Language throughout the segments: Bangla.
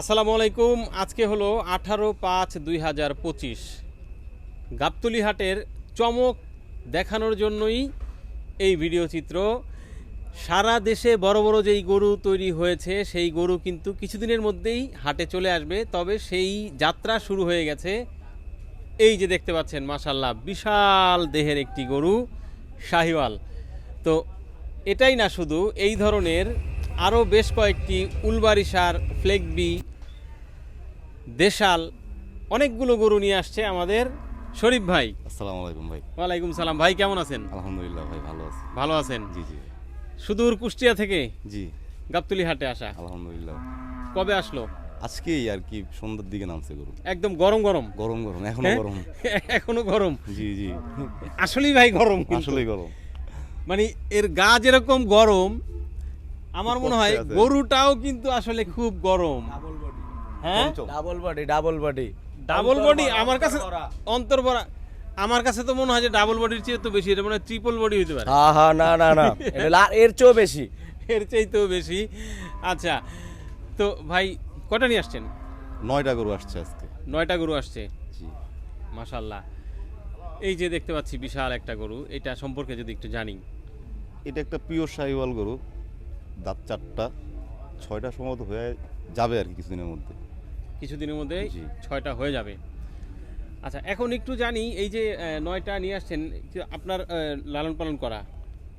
আসসালামু আলাইকুম। আজকে হলো আঠারো পাঁচ দুই হাজার পঁচিশ। গাবতলি হাটের চমক দেখানোর জন্যই এই ভিডিও চিত্র। সারা দেশে বড় বড় যেই গরু তৈরি হয়েছে, সেই গরু কিন্তু কিছুদিনের মধ্যেই হাটে চলে আসবে। তবে সেই যাত্রা শুরু হয়ে গেছে। এই যে দেখতে পাচ্ছেন মাশাল্লাহ বিশাল দেহের একটি গরু, শাহিওয়াল। তো এটাই না শুধু, এই ধরনের আরও বেশ কয়েকটি উলবারিশার ফ্লেগবি দেশাল অনেকগুলো গরু নিয়ে আসছে আমাদের শরীফ ভাই। আসসালামু আলাইকুম ভাই। ওয়ালাইকুম সালাম। ভাই কেমন আছেন? আলহামদুলিল্লাহ ভাই ভালো আছি। ভালো আছেন? জি জি। সুদূর কুষ্টিয়া থেকে জি। গাবতলি হাটে আসা। আলহামদুলিল্লাহ। কবে আসলো? আজকেই আর কি সন্ধ্যার দিকে নামছে গরু। একদম গরম গরম। গরম গরম এখনও হ্যাঁ? গরম। এখনও গরম? জি জি। আসলেই ভাই গরম। আসলেই গরম। মানে এর গা যেরকম গরম আমার মনে হয় গরুটাও কিন্তু আসলে খুব গরম। হ্যাঁ? Double body double body double body আমার কাছে অন্তর ভরা আমার কাছে তো মনে হয় যে ডাবল বডির চেয়ে তো বেশি এটা মানে ট্রিপল বডি হতে পারে। হ্যাঁ হ্যাঁ না না না। এটা এর চেয়েও বেশি। এর চাইতেও বেশি। আচ্ছা তো ভাই কটা নিয়ে আসছেন? নয়টা গরু আসছে আজকে। নয়টা গরু আসছে? জি। মাশাল্লাহ এই যে দেখতে পাচ্ছি বিশাল একটা গরু এটা সম্পর্কে যদি একটু জানি। এটা একটা পিওর শাহিওয়াল গরু। দাঁত চারটা ছয়টা সম্ভবত হয়ে যাবে আর কি কিছুদিনের মধ্যে। কিছুদিনের মধ্যে জি। ছয়টা হয়ে যাবে। আচ্ছা এখন একটু জানি এই যে আহ, নয়টা নিয়ে আসছেন কি আপনার আহ, লালন পালন করা?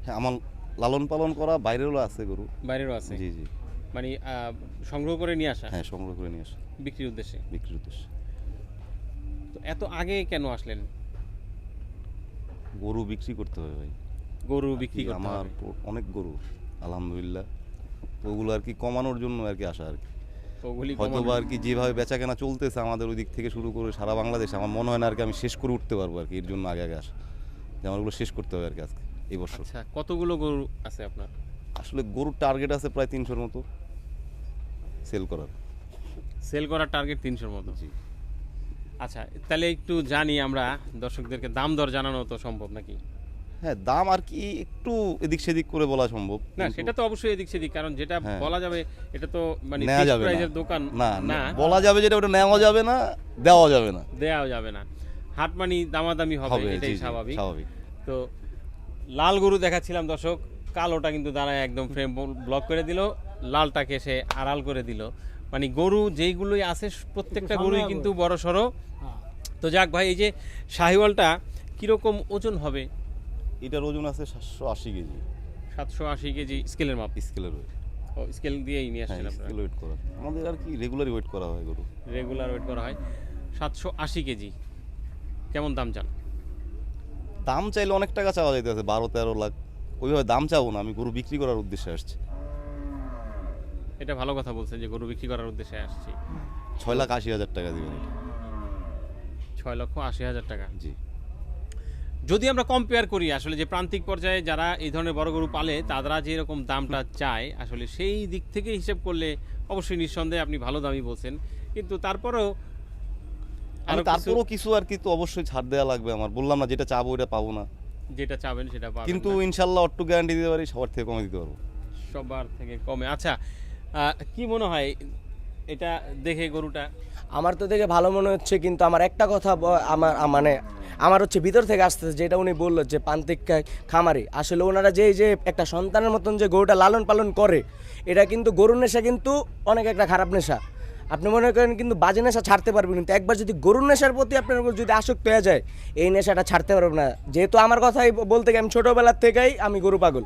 হ্যাঁ আমার লালন পালন করা বাইরেরও আছে গরু। বাইরেরও আছে? জি জি। মানে আহ, সংগ্রহ করে নিয়ে আসা? হ্যাঁ সংগ্রহ করে নিয়ে আসে। বিক্রির উদ্দেশ্যে? বিক্রির উদ্দেশ্যে। তো এত আগে কেন আসলেন? গরু বিক্রি করতে হবে ভাই। গরু বিক্রি করতে আমার হবে। অনেক গরু। আলহামদুলিল্লাহ। ওগুলো আর কি কমানোর জন্য আর কি আসা আর কি। ওগুলি হয়তো বা আর কি যেভাবে বেচা কেনা চলতেছে আমাদের ওই দিক থেকে শুরু করে সারা বাংলাদেশে আমার মনে হয় না আর কি আমি শেষ করে উঠতে পারব আর কি এর জন্য আগে আগে আসা। যে আমার ওগুলো শেষ করতে হবে আর কি আজকে এই বছর। আচ্ছা কতগুলো গরু আছে আপনার? আসলে গরুর টার্গেট আছে প্রায় তিনশোর মতো। সেল করার। সেল করার টার্গেট তিনশোর মতো। জি। আচ্ছা তাহলে একটু জানি আমরা দর্শকদেরকে দাম দর জানানো তো সম্ভব নাকি? হ্যাঁ দাম আর কি একটু এদিক সেদিক করে বলা সম্ভব। না সেটা তো অবশ্যই এদিক সেদিক কারণ যেটা হ্যাঁ। বলা যাবে এটা তো মানে নেওয়া যাবে দোকান। না না বলা যাবে যেটা ওটা নেওয়া যাবে না দেওয়া যাবে না। দেওয়া যাবে না। হাট মানি দামাদামি হবে হবে এটাই স্বাভাবিক। স্বাভাবিক। তো লাল গরু দেখাচ্ছিলাম দর্শক কালোটা কিন্তু দাঁড়ায় একদম ফ্রেম ব্লক করে দিল লালটাকে সে আড়াল করে দিল। মানে গরু যেইগুলোই আছে প্রত্যেকটা গরুই কিন্তু বড় সড়ো তো যাক ভাই এই যে শাহিওয়ালটা কীরকম ওজন হবে? এটার ওজন আছে সাতশো আশি কেজি। সাতশো আশি কেজি স্কেলের মাপ? স্কেলের ওয়েট। ও স্কেল দিয়েই নিয়ে হ্যাঁ আসছেন আপনারা? স্কেল ওয়েট করা। আমাদের আর কি রেগুলার ওয়েট করা হয় গরু। রেগুলার ওয়েট করা হয়। সাতশো আশি কেজি। কেমন দাম চান? দাম চাইলে অনেক টাকা চাওয়া যাইতেছে বারো তেরো লাখ। ওইভাবে দাম চাবো না আমি গরু বিক্রি করার উদ্দেশ্যে আসছি। এটা ভালো কথা বলছেন যে গরু বিক্রি করার উদ্দেশ্যে আসছি। ছয় লাখ আশি হাজার টাকা দিবেন ছয় লক্ষ আশি হাজার টাকা। জি। যদি আমরা কম্পেয়ার করি আসলে যে প্রান্তিক পর্যায়ে যারা এই ধরনের বড় গরু পালে তারা যেরকম দামটা চায় আসলে সেই দিক থেকে হিসেব করলে অবশ্যই নিঃসন্দেহে আপনি ভালো দামই বলছেন। কিন্তু তারপরেও আমি আরও তারপরও কিছু আর কি তো অবশ্যই ছাড় দেওয়া লাগবে আমার। বললাম না যেটা চাবো ওটা পাবো না। যেটা চাবেন সেটা পাবেন কিন্তু। ইনশাল্লাহ অট্টু গ্যারান্টি দিতে পারি সবার থেকে কমে দিতে পারব। সবার থেকে কমে। আচ্ছা কি মনে হয় এটা দেখে গরুটা? আমার তো দেখে ভালো মনে হচ্ছে, কিন্তু আমার একটা কথা আমার মানে আমার হচ্ছে ভিতর থেকে আসতেছে, যেটা উনি বলল যে প্রান্তিক খামারি। আসলে ওনারা যে যে একটা সন্তানের মতন যে গরুটা লালন পালন করে, এটা কিন্তু গরুর নেশা কিন্তু অনেক একটা খারাপ নেশা। আপনি মনে করেন কিন্তু বাজে নেশা ছাড়তে পারবেন, কিন্তু একবার যদি গরুর নেশার প্রতি আপনার যদি আসক্ত হয়ে যায়, এই নেশাটা ছাড়তে পারবেন না। যেহেতু আমার কথাই বলতে গিয়ে আমি ছোটোবেলার থেকেই আমি গরু পাগল।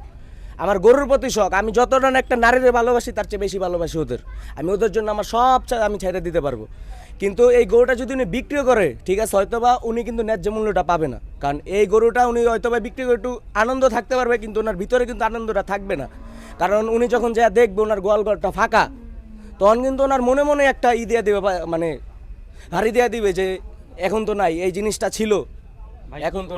আমার গরুর প্রতি শখ, আমি যতটা একটা নারীর ভালোবাসি, তার চেয়ে বেশি ভালোবাসি ওদের। আমি ওদের জন্য আমার সব আমি ছেড়ে দিতে পারব। কিন্তু এই গরুটা যদি উনি বিক্রিও করে, ঠিক আছে, হয়তোবা উনি কিন্তু ন্যায্য মূল্যটা পাবে না। কারণ এই গরুটা উনি হয়তোবা বিক্রি করে একটু আনন্দ থাকতে পারবে, কিন্তু ওনার ভিতরে কিন্তু আনন্দটা থাকবে না। কারণ উনি যখন যা দেখবে, ওনার গোয়ালঘরটা ফাঁকা, তখন কিন্তু ওনার মনে মনে একটা ই দিয়ে দেবে মানে হারি দিয়ে দিবে যে, এখন তো নাই, এই জিনিসটা ছিল। এখন তো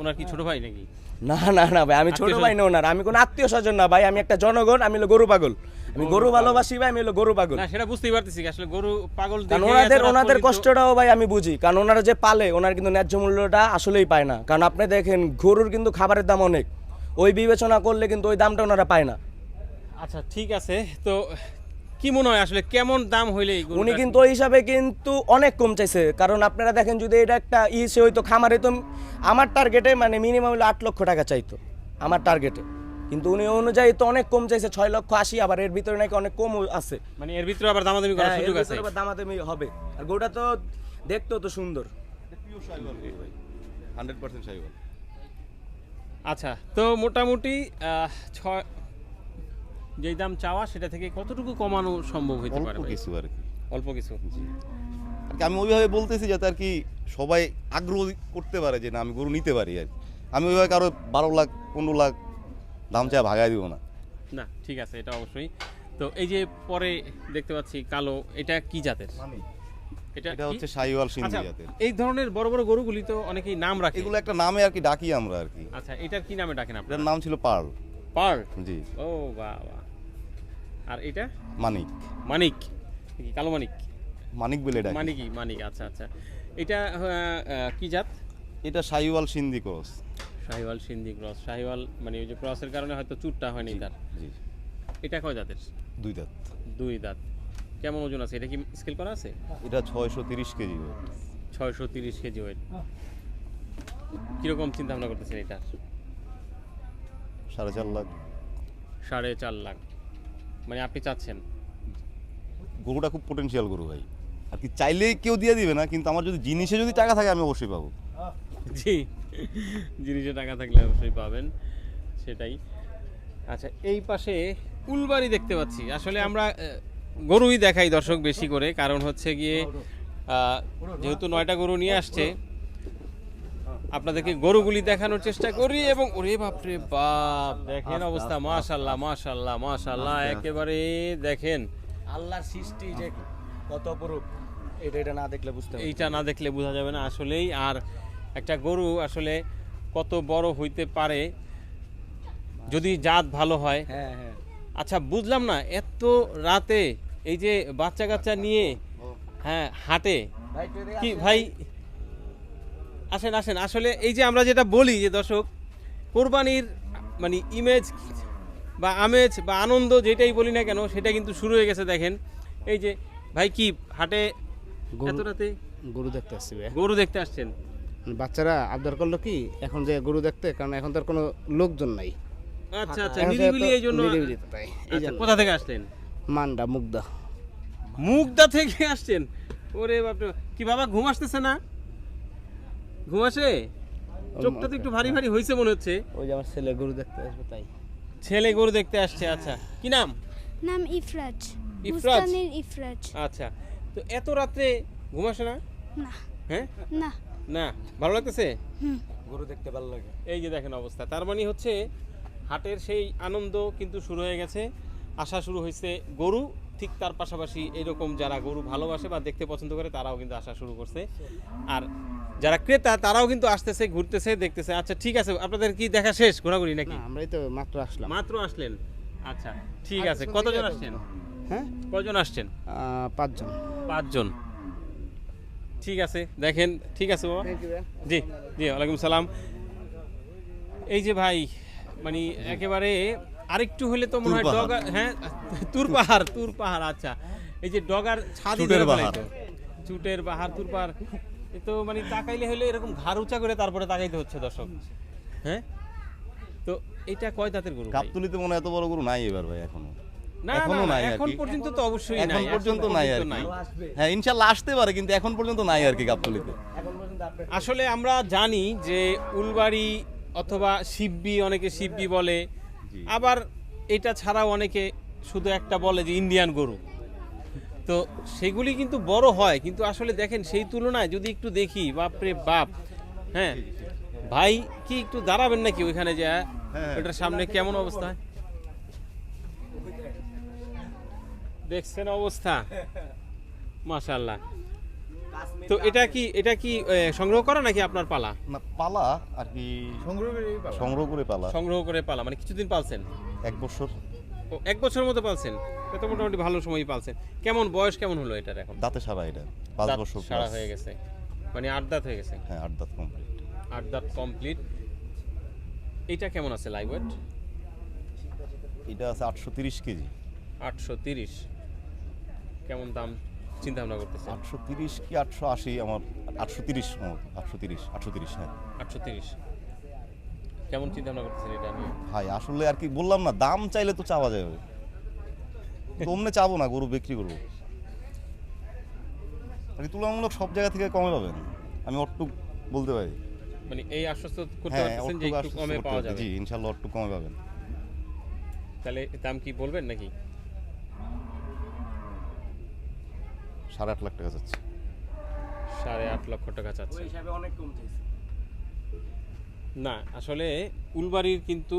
ওনার কি ছোট ভাই নাকি? না না না ভাই আমি ছোট ভাই না ওনার আমি কোনো আত্মীয় স্বজন না ভাই আমি একটা জনগণ আমি হলো গরু পাগল। আমি গরু ভালোবাসি ভাই আমি হলো গরু পাগল। না সেটা বুঝতেই পারতেছি আসলে গরু পাগল কারণ ওনাদের ওনাদের কষ্টটাও ভাই আমি বুঝি কারণ ওনারা যে পালে ওনার কিন্তু ন্যায্য মূল্যটা আসলেই পায় না। কারণ আপনি দেখেন গরুর কিন্তু খাবারের দাম অনেক। ওই বিবেচনা করলে কিন্তু ওই দামটা ওনারা পায় না। আচ্ছা ঠিক আছে তো কি মনে হয় আসলে কেমন দাম হইলে উনি কিন্তু ওই হিসাবে কিন্তু অনেক কম চাইছে। কারণ আপনারা দেখেন যদি এটা একটা ইসে হইতো খামারে তো আমার টার্গেটে মানে মিনিমাম হলো আট লক্ষ টাকা চাইতো। আমার টার্গেটে কিন্তু উনি অনুযায়ী তো অনেক কম চাইছে ছয় লক্ষ আশি আবার এর ভিতরে নাকি অনেক কম আছে। মানে এর ভিতরে আবার দামাদামি করার হ্যাঁ, সুযোগ আছে? আবার দামাদামি হবে। আর গোটা তো দেখতেও তো সুন্দর। হান্ড্রেড পার্সেন্ট আচ্ছা তো মোটামুটি আহ, ছয় যেই দাম চাওয়া সেটা থেকে কতটুকু কমানো সম্ভব হইতে পারে অল্প কিছু আর কি। অল্প কিছু? আর কি আমি ওইভাবে বলতেছি যাতে আর কি সবাই আগ্রহ করতে পারে যে না আমি গরু নিতে পারি আর আমি ওইভাবে কারও বারো লাখ পনেরো লাখ দাম চা ভাগায় দিব না। না ঠিক আছে এটা অবশ্যই। তো এই যে পরে দেখতে পাচ্ছি কালো এটা কি জাতের? এটা এটা হচ্ছে সাইওয়াল সিন্ধি আচ্ছা জাতের। এই ধরনের বড় বড় গরুগুলি তো অনেকেই নাম রাখে। এগুলো একটা নামে আর কি ডাকি আমরা আর কি। আচ্ছা এটার কি নামে ডাকেন আপনার? নাম ছিল পার্ল। পার জি। ও বাহ বাহ। আর এটা? মানিক। মানিক। কালো মানিক? মানিক বলে ডাকি। মানিকই মানিক আচ্ছা আচ্ছা। এটা কি জাত? এটা সাইওয়াল সিন্ধি ক্রস। শাহিওয়াল সিন্ধি ক্রস। শাহিওয়াল মানে ওই যে ক্রসের কারণে হয়তো চুটটা হয়নি তার। জি। এটা কয় জাতের? দুই দাঁত দুই দাঁত কেমন ওজন আছে? এটা কি স্কেল করা আছে? এটা ছয়শো তিরিশ কেজি ওয়েট। ছয়শো তিরিশ কেজি ওয়েট কীরকম চিন্তা ভাবনা করতেছেন এটা? সাড়ে চার লাখ। সাড়ে চার লাখ। মানে আপনি চাচ্ছেন? গরুটা খুব পোটেনশিয়াল গরু ভাই। আর কি চাইলেই কেউ দিয়ে দিবে না কিন্তু আমার যদি জিনিসে যদি টাকা থাকে আমি অবশ্যই পাবো। জি জিনিসে টাকা থাকলে অবশ্যই পাবেন সেটাই। আচ্ছা এই পাশে উলবাড়ি দেখতে পাচ্ছি। আসলে আমরা গরুই দেখাই দর্শক বেশি করে কারণ হচ্ছে গিয়ে যেহেতু নয়টা গরু নিয়ে আসছে আপনাদেরকে গরুগুলি দেখানোর চেষ্টা করি এবং ওরে বাপরে বাপ দেখেন অবস্থা মাশাল্লাহ মাশাল্লাহ মাশাল্লাহ একেবারে দেখেন। আল্লাহর সৃষ্টি যে কত অপরূপ এটা এটা না দেখলে বুঝতে এইটা না দেখলে বোঝা যাবে না আসলেই। আর একটা গরু আসলে কত বড় হইতে পারে যদি জাত ভালো হয়। হ্যাঁ হ্যাঁ। আচ্ছা বুঝলাম না এত রাতে এই যে বাচ্চা কাচ্চা নিয়ে হ্যাঁ হাটে কি ভাই আসেন আসেন। আসলে এই যে আমরা যেটা বলি যে দর্শক কোরবানির মানে ইমেজ বা আমেজ বা আনন্দ যেটাই বলি না কেন সেটা কিন্তু শুরু হয়ে গেছে দেখেন। এই যে ভাই কি হাটে এত রাতে গরু দেখতে আসছি ভাই। গরু দেখতে আসছেন? বাচ্চারা আবদার করল কি এখন যে গরু দেখতে কারণ এখন তো আর কোনো লোকজন নাই। আচ্ছা আচ্ছা নিরিবিলি এই জন্য আচ্ছা, কোথা থেকে আসলেন? মান্ডা মুগ্ধা মুগদা থেকে আসছেন? ওরে বাপরে কি বাবা ঘুম আসতেছে না? ঘুম আসে? চোখটা তো একটু ভারী ভারী হয়েছে মনে হচ্ছে। ওই যে আমার ছেলে গরু দেখতে আসবে তাই। ছেলে গরু দেখতে আসছে আচ্ছা। কি নাম? নাম ইফরাজ। ইফরাজ? ইফরাজ। আচ্ছা। তো এত রাত্রে ঘুম আসে না? না। হ্যাঁ? না। না। ভালো লাগতেছে? গরু দেখতে ভালো লাগে। এই যে দেখেন অবস্থা। তার মানে হচ্ছে হাটের সেই আনন্দ কিন্তু শুরু হয়ে গেছে। আসা শুরু হয়েছে গরু ঠিক তার পাশাপাশি এইরকম যারা গরু ভালোবাসে বা দেখতে পছন্দ করে তারাও কিন্তু আসা শুরু করছে। আর যারা ক্রেতা তারাও কিন্তু আসতেছে ঘুরতেছে দেখতেছে। আচ্ছা ঠিক আছে আপনাদের কি দেখা শেষ ঘোরাঘুরি নাকি? আমরাই তো মাত্র আসলাম। মাত্র আসলেন? আচ্ছা ঠিক আছে কতজন আসছেন? হ্যাঁ? কয়জন আসছেন? পাঁচজন। পাঁচজন। ঠিক আছে দেখেন ঠিক আছে বাবা। জি জি ওয়ালাইকুম সালাম। এই যে ভাই মানে একেবারে আরেকটু হলে তো মনে হয় ডগা হ্যাঁ তুর পাহাড় তুর পাহাড় আচ্ছা। এই যে ডগার ছাদি চুটের পাহাড়। তুর পাহাড় তো মানে তাকাইলে হলে এরকম ঘাড় উঁচা করে তারপরে তাকাইতে হচ্ছে দর্শক। হ্যাঁ? তো এটা কয় দাঁতের গরু? গাবতলিতে মনে এত বড় গরু নাই এবার ভাই এখনও। নাই এখন পর্যন্ত তো অবশ্যই এখন পর্যন্ত নাই আর হ্যাঁ আসতে পারে কিন্তু এখন পর্যন্ত নাই আর কি গাবতলিতে আসলে আমরা জানি যে উলবাড়ি অথবা শিববি অনেকে শিববি বলে। আবার এটা ছাড়াও অনেকে শুধু একটা বলে যে ইন্ডিয়ান গরু। তো সেগুলি কিন্তু বড় হয় কিন্তু আসলে দেখেন সেই তুলনায় যদি একটু দেখি বাপরে বাপ হ্যাঁ? ভাই কি একটু দাঁড়াবেন নাকি ওইখানে যা হ্যাঁ। ওটার সামনে কেমন অবস্থা? দেখছেন অবস্থা? মাশাল্লাহ তো এটা কি এটা কি সংগ্রহ করা নাকি আপনার পালা? না পালা আর কি সংগ্রহ করে পালা। সংগ্রহ করে পালা। মানে কিছুদিন পালছেন? এক বছর। ও এক বছরের মতো পালছেন? এটা তো মোটামুটি ভালো সময় পালছেন। কেমন বয়স কেমন হলো এটার এখন? দাঁতে সারা এটা পাঁচ বছর সারা হয়ে গেছে। মানে আট দাঁত হয়ে গেছে? হ্যাঁ আট দাঁত কমপ্লিট আট দাঁত কমপ্লিট এইটা কেমন আছে লাইভ ওয়েট এটা আছে আটশো তিরিশ কেজি। আটশো তিরিশ। কেমন দাম? চিন্তা ভাবনা করতেছেন? আটশো তিরিশ কি আটশো আশি? আমার আটশো তিরিশ আটশো তিরিশ আটশো তিরিশ হ্যাঁ। আটশো তিরিশ। কেমন চিন্তা ভাবনা করতেছেন এটা নিয়ে? ভাই আসলে আর কি বললাম না দাম চাইলে তো চাওয়া যাবে তোমনে চাবো না গরু বিক্রি করব। আর তুলনামূলক সব জায়গা থেকে কমে পাবেন। আমি অট্টুক বলতে পারি। মানে এই আশ্বস্ত করতে হ্যাঁ পারতেছেন যে একটু কমে পাওয়া। যাবে। জি ইনশাল্লাহ অট্টুক কমে পাবেন। তাহলে দাম কি বলবেন নাকি? সাড়ে আট লাখ টাকা যাচ্ছে। সাড়ে আট লক্ষ টাকা চাচ্ছে অনেক কম না আসলে উলবাড়ির কিন্তু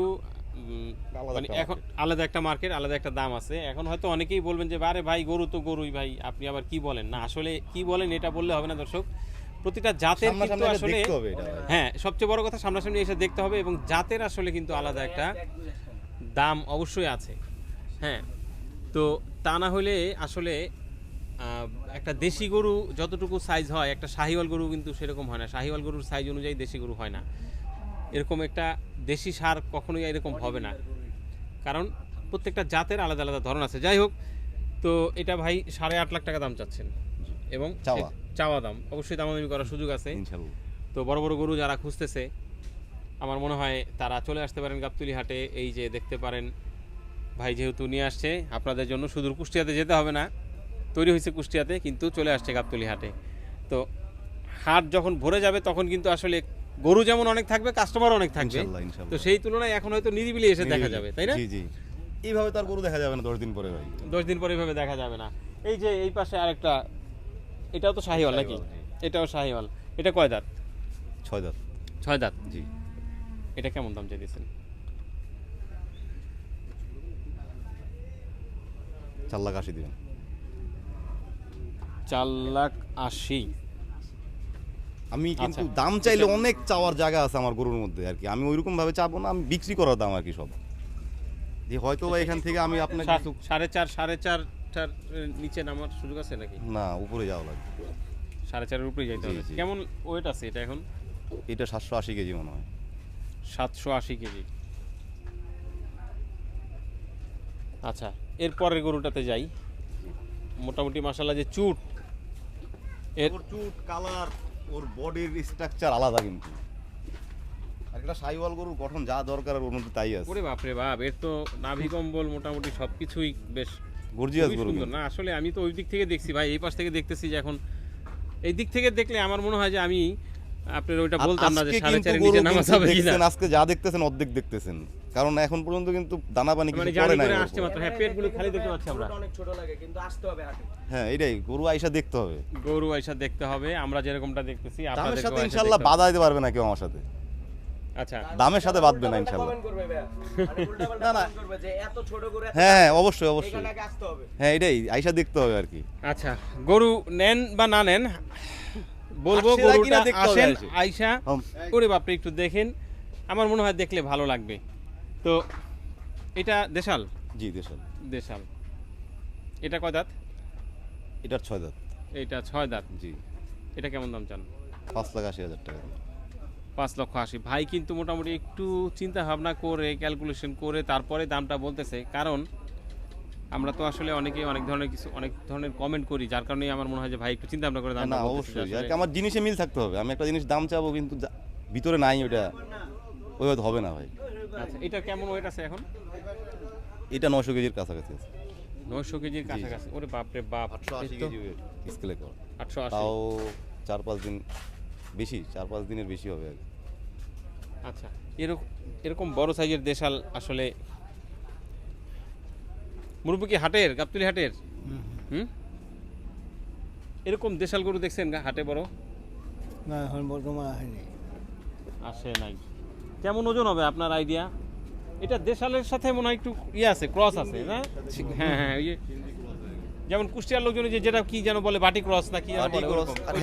আলাদা মানে একটা এখন আলাদা একটা মার্কেট আলাদা একটা দাম আছে। এখন হয়তো অনেকেই বলবেন যে আরে ভাই গরু তো গরুই ভাই আপনি আবার কি বলেন? না আসলে কি বলেন এটা বললে হবে না দর্শক। প্রতিটা জাতের কিন্তু আসলে দেখতে হবে এটা ভাই। হ্যাঁ সবচেয়ে বড় কথা সামনাসামনি এসে দেখতে হবে এবং জাতের আসলে কিন্তু আলাদা একটা দাম অবশ্যই আছে। হ্যাঁ তো তা না হলে আসলে একটা দেশি গরু যতটুকু সাইজ হয় একটা শাহিওয়াল গরু কিন্তু সেরকম হয় না। শাহিওয়াল গরুর সাইজ অনুযায়ী দেশি গরু হয় না। এরকম একটা দেশি সার কখনোই এরকম হবে না। কারণ প্রত্যেকটা জাতের আলাদা আলাদা ধরন আছে। যাই হোক তো এটা ভাই সাড়ে আট লাখ টাকা দাম চাচ্ছেন। এবং চাওয়া। দাম। অবশ্যই দামাদামি করার সুযোগ আছে। তো বড় বড় গরু যারা খুঁজতেছে আমার মনে হয় তারা চলে আসতে পারেন গাবতুলি হাটে। এই যে দেখতে পারেন ভাই যেহেতু নিয়ে আসছে আপনাদের জন্য সুদূর কুষ্টিয়াতে যেতে হবে না। তৈরি হয়েছে কুষ্টিয়াতে কিন্তু চলে আসছে গাবতুলি হাটে। তো হাট যখন ভরে যাবে তখন কিন্তু আসলে গরু যেমন অনেক থাকবে কাস্টমার অনেক থাকবে। তো সেই তুলনায় এখন হয়তো নিরিবিলি এসে দেখা যাবে তাই না? এইভাবে তার গরু দেখা যাবে না দশ দিন পরে ভাই। দশ দিন পরে এভাবে দেখা যাবে না। এই যে এই পাশে আরেকটা এটাও তো শাহিওয়াল নাকি? এটাও শাহিওয়াল। এটা কয় দাঁত? ছয় দাঁত। ছয় দাঁত? জি। এটা কেমন দাম চাইছেন চার লাখ আশি দিবেন। চার লাখ আশি। আমি কিন্তু আচ্ছা। দাম চাইলে অনেক চাওয়ার জায়গা আছে আমার গরুর মধ্যে আর কি। আমি ওইরকম ভাবে চাবো না আমি বিক্রি করার দাম আর কি সব। যে হয়তো বা এখান থেকে আমি আপনাকে সা- সাড়ে চার সাড়ে চারটার নিচে নামার সুযোগ আছে নাকি? না উপরে যাওয়া লাগবে। সাড়ে চারের উপরে যাইতে হবে। কেমন ওয়েট আছে এটা এখন? এটা সাতশো আশি কেজি মনে হয়। সাতশো আশি কেজি। আচ্ছা এরপরের গরুটাতে যাই। মোটামুটি মাসাল্লাহ যে চুট ওর চুট কালার ওর বডির স্ট্রাকচার আলাদা কিন্তু। আর একটা সাইওয়াল গরুর গঠন যা দরকার ওর মধ্যে তাই আছে। ওরে বাপরে বাপ এর তো নাভি কম্বল মোটামুটি সব কিছুই বেশ গর্জিয়াস গরু না আসলে আমি তো ওই দিক থেকে দেখছি ভাই এই পাশ থেকে দেখতেছি যে এখন এই দিক থেকে দেখলে আমার মনে হয় যে আমি আপনার ওইটা বলতাম না যে আজকে সাড়ে চারের নিচে নামা কিন্তু যাবে কিনা? আজকে যা দেখতেছেন অর্ধেক দেখতেছেন। কারণ এখন পর্যন্ত কিন্তু দানা পানি মানে কিছু জানি নাই আসছে মাত্র। হ্যাঁ পেটগুলো খালি দেখতে পাচ্ছি আমরা। অনেক ছোট লাগে কিন্তু আসতে হবে হাটে। হ্যাঁ এটাই। গরু আইসা দেখতে হবে। গরু আইসা দেখতে হবে। আমরা যেরকমটা দেখতেছি দামের আপনাদেরকেও সাথে দেখতে বাধা দিতে পারবে না কেউ আমার সাথে। আচ্ছা। দামের সাথে বাঁধবে না ইনশাল্লাহ। মানে উল্টাপাল্টা না, না। comment করবে যে এত ছোট করে এত হ্যাঁ হ্যাঁ অবশ্যই অবশ্যই। হ্যাঁ এটাই। আইসা দেখতে হবে আর কি। আচ্ছা গরু নেন বা না নেন বলব গরুটা আসেন আইসা। ওরে বাপরে একটু দেখেন। আমার মনে হয় দেখলে ভালো লাগবে। তো এটা দেশাল? জি দেশাল। দেশাল। এটা কয় দাঁত? এটার ছয় দাঁত। এটা ছয় দাঁত? জি। এটা কেমন দাম চান? পাঁচ লাখ আশি হাজার টাকা। পাঁচ লক্ষ আশি। ভাই কিন্তু মোটামুটি একটু চিন্তা ভাবনা করে ক্যালকুলেশন করে তারপরে দামটা বলতেছে। কারণ আমরা তো আসলে অনেকে অনেক ধরনের কিছু অনেক ধরনের কমেন্ট করি যার কারণে আমার মনে হয় যে ভাই একটু চিন্তা ভাবনা করে দামটা না অবশ্যই। আর কি আমার জিনিসে মিল থাকতে হবে। আমি একটা জিনিস দাম চাবো কিন্তু ভিতরে নাই ওটা ওইভাবে হবে না ভাই। আচ্ছা এটা কেমন ওয়েট আছে এখন? এটা নশো কেজির কাছাকাছি আছে। নয়শো কেজির কাছাকাছি। ওরে বাপরে বাপ আটশো আশি কেজি স্কেলে কর আটশো আশি। তাও চার পাঁচ দিন বেশি চার পাঁচ দিনের বেশি হবে আর আচ্ছা এরকম এরকম বড় সাইজের দেশাল আসলে মুরব্বী কি হাটের গাবতলি হাটের? হুম এরকম দেশাল গরু দেখছেন হাটে বড়? না এখন বর্তমানে হয়নি আসে নাই। কেমন ওজন হবে আপনার আইডিয়া? এটা দেশালের সাথে মনে হয় একটু ইয়ে আছে ক্রস আছে না? হ্যাঁ হ্যাঁ ওই যে যেমন কুষ্টিয়ার লোকজন যে যেটা কি যেন বলে বাটি ক্রস না কি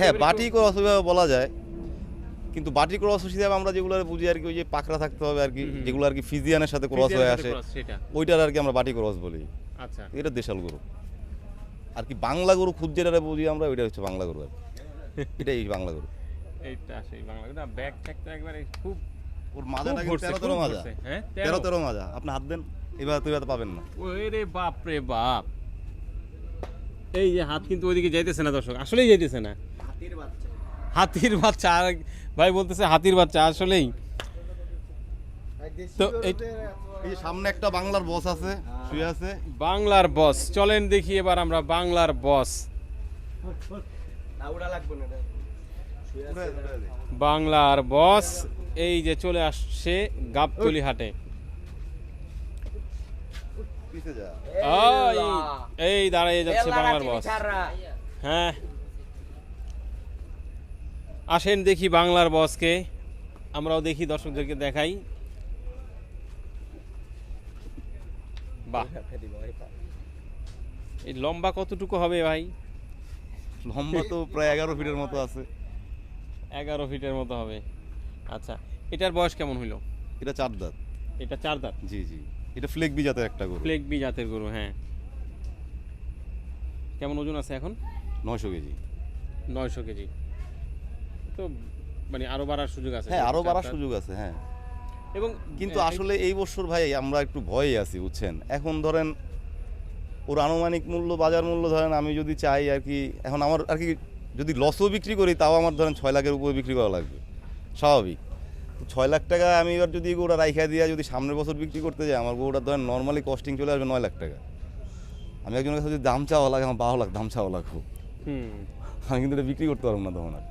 হ্যাঁ বাটি ক্রস বলা যায়। কিন্তু বাটি ক্রস হিসেবে আমরা যেগুলো বুঝি আর কি ওই যে পাকড়া থাকতে হবে আর কি। যেগুলো আর কি ফিজিয়ানের সাথে ক্রস হয়ে আসে ওইটার আর কি আমরা বাটি ক্রস বলি। আচ্ছা। এটা দেশাল গরু। আর কি বাংলা গরু খুদ যেটা বুঝি আমরা ওইটা হচ্ছে বাংলা গরু আর কি। এটাই বাংলা গরু। এইটা সেই বাংলা না ব্যাগ ট্যাগ তো একবারে খুব ওর মাজাটা কিন্তু তেরো তেরো মাজা। হ্যাঁ? তেরো? তেরো মাজা। আপনি হাত দেন এবার তুই পাবেন না। ওরে বাপ রে বাপ। এই যে হাত কিন্তু ওইদিকে যাইতেছে না দর্শক আসলেই যাইতেছে না। হাতির বাচ্চা আর ভাই বলতেছে হাতির বাচ্চা আসলেই। তো এই- সামনে একটা বাংলার বস আছে শুয়ে আছে। বাংলার বস চলেন দেখি এবার আমরা বাংলার বস। বাংলার বস এই যে চলে আসছে গাবতলি হাটে। এই এই দাঁড়িয়ে যাচ্ছে বাংলার বস হ্যাঁ। আসেন দেখি বাংলার বসকে। আমরাও দেখি দর্শকদেরকে দেখাই। বাহ। এই লম্বা কতটুকু হবে ভাই? লম্বা তো প্রায় এগারো ফিটের মতো আছে। এগারো ফিটের মতো হবে। আচ্ছা এটার বয়স কেমন হইল? এটা চার দাঁত। এটা চার দাঁত? জি জি। এটা ফ্লেক বি জাতের একটা গরু। ফ্লেক বি জাতের গরু হ্যাঁ। কেমন ওজন আছে এখন? নয়শো কেজি। নয়শো কেজি। তো মানে আরও বাড়ার সুযোগ আছে হ্যাঁ আরও বাড়ার সুযোগ আছে হ্যাঁ। এবং কিন্তু আসলে এই বছর ভাই আমরা একটু ভয়ে আছি বুঝছেন? এখন ধরেন ওর আনুমানিক মূল্য বাজার মূল্য ধরেন আমি যদি চাই আর কি এখন আমার আর কি যদি লসও বিক্রি করি তাও আমার ধরেন ছয় লাখের উপরে বিক্রি করা লাগবে। স্বাভাবিক। তো ছয় লাখ টাকা আমি এবার যদি গরুটা রাইখা দিয়ে যদি সামনের বছর বিক্রি করতে যাই আমার গরুটা ধরেন নর্মালি কস্টিং চলে আসবে নয় লাখ টাকা। আমি একজনের কাছে যদি দাম চাওয়া লাগে আমার বারো লাখ দাম চাওয়া লাগবে। আমি কিন্তু এটা বিক্রি করতে পারব না তখন আর।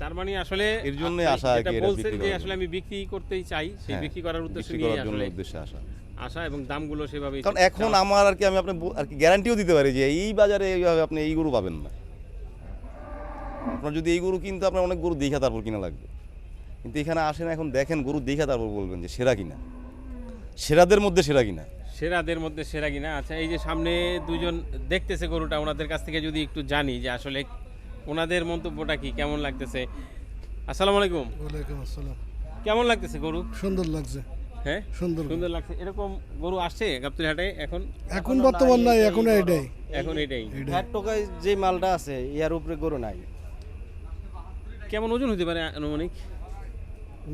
তার মানে আসলে এর আশা আর কি এটা বলছেন যে আসলে আমি বিক্রি করতেই চাই সেই হ্যাঁ, বিক্রি করার উদ্দেশ্যে নিয়ে জন্য আসলে উদ্দেশ্যে আসা আশা এবং দামগুলো সেভাবে কারণ এখন আমার আর কি আমি আপনি আর কি গ্যারান্টিও দিতে পারি যে এই বাজারে এইভাবে আপনি এই গরু পাবেন না। আপনার যদি এই গরু কিনতে আপনার অনেক গরু দেখা তারপর কিনা লাগবে। কিন্তু এখানে আসেন এখন দেখেন গরু দেখা তারপর বলবেন যে সেরা কিনা। সেরাদের মধ্যে সেরা কিনা। সেরাদের মধ্যে সেরা কিনা। আচ্ছা এই যে সামনে দুজন দেখতেছে গরুটা ওনাদের কাছ থেকে যদি একটু জানি যে আসলে ওনাদের মন্তব্যটা কি? কেমন লাগতেছে? আসসালামু আলাইকুম। ওয়ালাইকুম আসসালাম। কেমন লাগতেছে গরু? সুন্দর লাগছে। হ্যাঁ? সুন্দর। সুন্দর লাগছে। এরকম গরু আসছে গাবতলিহাটে এখন? এখন বর্তমান নাই এখন এটাই। এখন এটাই। ঘাট টোকায় যে মালটা আছে ইয়ার উপরে গরু নাই। কেমন ওজন হতে পারে আনুমানিক?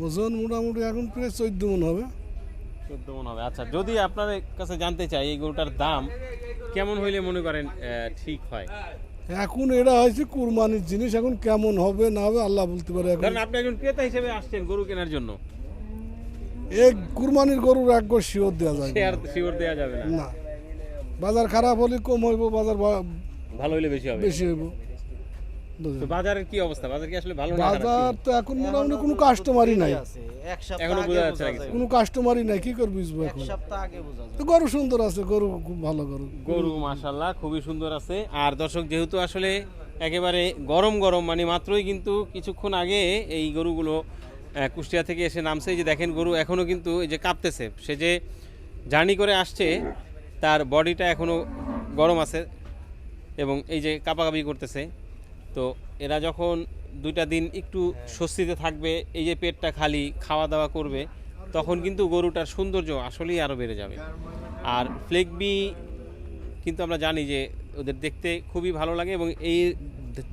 ওজন মোটামুটি এখন প্রায় চোদ্দ মন হবে। চোদ্দ মন হবে। আচ্ছা যদি আপনার কাছে জানতে চাই এই গরুটার দাম কেমন হইলে মনে করেন আহ, ঠিক হয়? এখন এটা হয়েছে কুরবানির জিনিস এখন কেমন হবে না হবে আল্লাহ বলতে পারে এখন। কারণ আপনি একজন ক্রেতা হিসেবে আসছেন গরু কেনার জন্য। এই কুরবানির গরুর এক গো শিওর দেওয়া যায় সে শিওর দেওয়া যাবে না। না। বাজার খারাপ হলে কম হইব বাজার ভালো হইলে বেশি হবে। বেশি হইব। তো বাজারের কি অবস্থা? বাজার কি আসলে ভালো না বাজার তো এখন মোটামুটি কোনো কাস্টমারই নাই। এখনও বোঝা যাচ্ছে কোনো কাস্টমারই নাই কি করে বুঝব এখন? সপ্তাহ আগে বোঝা গরু সুন্দর আছে গরু খুব ভালো গরু। গরু মাশাল্লাহ খুবই সুন্দর আছে। আর দর্শক যেহেতু আসলে একেবারে গরম গরম মানে মাত্রই কিন্তু কিছুক্ষণ আগে এই গরুগুলো কুষ্টিয়া থেকে এসে নামছে। যে দেখেন গরু এখনও কিন্তু এই যে কাঁপতেছে। সে যে জার্নি করে আসছে তার বডিটা এখনও গরম আছে এবং এই যে কাঁপাকাপি করতেছে। তো এরা যখন দুইটা দিন একটু স্বস্তিতে থাকবে এই যে পেটটা খালি খাওয়া দাওয়া করবে তখন কিন্তু গরুটার সৌন্দর্য আসলেই আরও বেড়ে যাবে। আর ফ্লেগবি কিন্তু আমরা জানি যে ওদের দেখতে খুবই ভালো লাগে এবং এই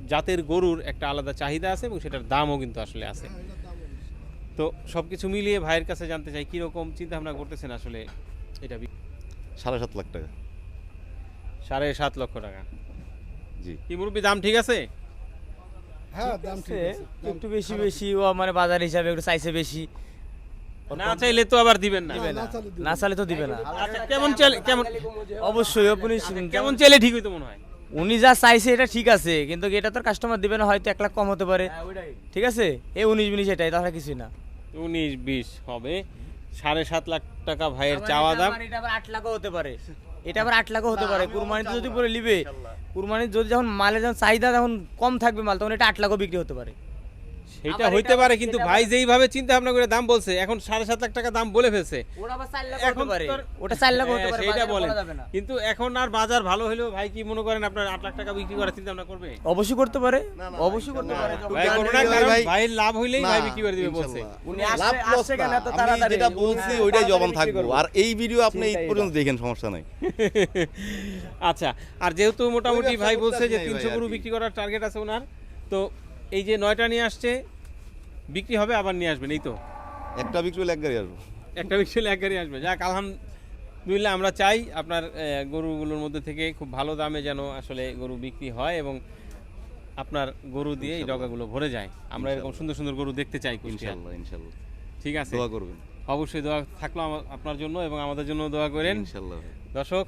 জাতের গরুর একটা আলাদা চাহিদা আছে এবং সেটার দামও কিন্তু আসলে আছে। তো সব কিছু মিলিয়ে ভাইয়ের কাছে জানতে চাই কীরকম চিন্তা ভাবনা করতেছেন আসলে এটা বিক- সাড়ে সাত লাখ টাকা। সাড়ে সাত লক্ষ টাকা। জি। কি মুরব্বী দাম ঠিক আছে? হ্যাঁ দাম ঠিক আছে। একটু বেশি বেশি ও মানে বাজার হিসাবে একটু চাইছে বেশি। না চাইলে তো আবার দিবেন না। না চালে দিও। না। চালে তো দিবে না। আচ্ছা কেমন চাইলে কেমন অবশ্যই আপনি কেমন চাইলে ঠিক হইতো মনে হয়। উনি যা চাইছে এটা ঠিক আছে কিন্তু এটা তো কাস্টমার দিবে না হয়তো এক লাখ কম হতে পারে। ঠিক আছে? এই উনিশ মিনিশ এটাই তাছাড়া কিছুই না। উনিশ বিশ হবে। সাড়ে সাত লাখ টাকা ভাইয়ের চাওয়া দাম। এটা আবার আট লাখও হতে পারে। এটা আবার আট লাখও হতে পারে। কুরবানিতে যদি পরে নিবে কুরবানির যদি যখন মালের যখন চাহিদা যখন কম থাকবে মাল, তখন এটা আট লাখও বিক্রি হতে পারে। সেটা হইতে পারে কিন্তু ভাই যেইভাবে চিন্তা ভাবনা করে দাম বলছে এখন সাড়ে সাত লাখ টাকা দাম বলে ফেলছে। ওটা চার লাখ হতে পারে। তোর- ওটা চার লাখ হতে হ্যাঁ, পারে বলেন। বলা। কিন্তু এখন আর বাজার ভালো হলেও ভাই কি মনে করেন আপনার আট লাখ টাকা বিক্রি করার চিন্তা ভাবনা করবে? অবশ্যই করতে পারে অবশ্যই করতে পারে। ভাই। লাভ হইলেই ভাই বিক্রি করে দিবে বলছে। উনি লাভ আসছে- কেন না। এত আমি তাড়াতাড়ি? যেটা বলছি ওইটাই জবান থাকব। আর এই ভিডিও আপনি এই পর্যন্ত দেখেন সমস্যা নাই। আচ্ছা আর যেহেতু মোটামুটি ভাই বলছে যে তিনশো গরু বিক্রি করার টার্গেট আছে ওনার তো এই যে নয়টা নিয়ে আসছে বিক্রি হবে আবার নিয়ে আসবেন এই তো? একটা বিক্রি হলে এক গাড়ি আসব। একটা বিক্রি হলে এক গাড়ি আসবে। যাক আলহাম বুঝলে আমরা চাই আপনার গরুগুলোর মধ্যে থেকে খুব ভালো দামে যেন আসলে গরু বিক্রি হয় এবং আপনার গরু দিয়ে এই ডগাগুলো ভরে যায়। আমরা এরকম সুন্দর সুন্দর গরু দেখতে চাই ইনশাল্লাহ ইনশাল্লাহ। ঠিক আছে? দোয়া করবেন। অবশ্যই দোয়া থাকল আপনার জন্য এবং আমাদের জন্য দোয়া করেন। ইনশাল্লাহ। দর্শক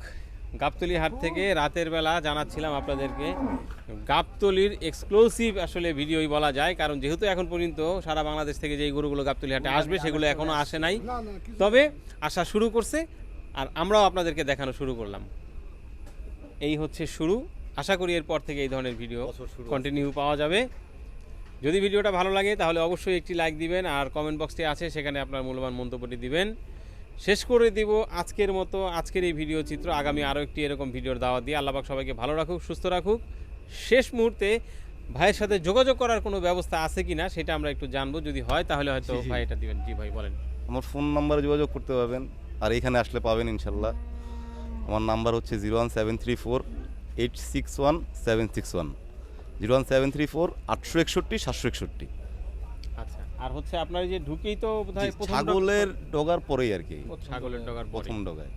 গাবতলি হাট থেকে রাতের বেলা জানাচ্ছিলাম আপনাদেরকে। গাবতলির এক্সক্লুসিভ আসলে ভিডিওই বলা যায় কারণ যেহেতু এখন পর্যন্ত সারা বাংলাদেশ থেকে যেই গরুগুলো গাবতলি হাটে আসবে সেগুলো এখনও আসে নাই। তবে আসা শুরু করছে আর আমরাও আপনাদেরকে দেখানো শুরু করলাম। এই হচ্ছে শুরু। আশা করি এরপর থেকে এই ধরনের ভিডিও কন্টিনিউ পাওয়া যাবে। যদি ভিডিওটা ভালো লাগে তাহলে অবশ্যই একটি লাইক দিবেন আর কমেন্ট বক্সটি আছে সেখানে আপনার মূল্যবান মন্তব্যটি দিবেন। শেষ করে দিব আজকের মতো আজকের এই ভিডিও চিত্র। আগামী আরও একটি এরকম ভিডিওর দাওয়া দিয়ে আল্লাহবাক সবাইকে ভালো রাখুক সুস্থ রাখুক। শেষ মুহূর্তে ভাইয়ের সাথে যোগাযোগ করার কোনো ব্যবস্থা আছে কি না সেটা আমরা একটু জানব। যদি হয় তাহলে হয়তো ভাই এটা দিবেন। জি ভাই বলেন। আমার ফোন নাম্বারে যোগাযোগ করতে পারবেন আর এখানে আসলে পাবেন ইনশাল্লাহ। আমার নাম্বার হচ্ছে zero one seven three four eight six one seven six one. Zero one seven three four আটশো একষট্টি সাতশো একষট্টি। আর হচ্ছে আপনার যে ঢুকেই তো বোধহয় ছাগলের ডগার পরেই আর কি। ছাগলের ডগার পরে প্রথম ডগায়।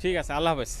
ঠিক আছে আল্লাহ হাফেজ।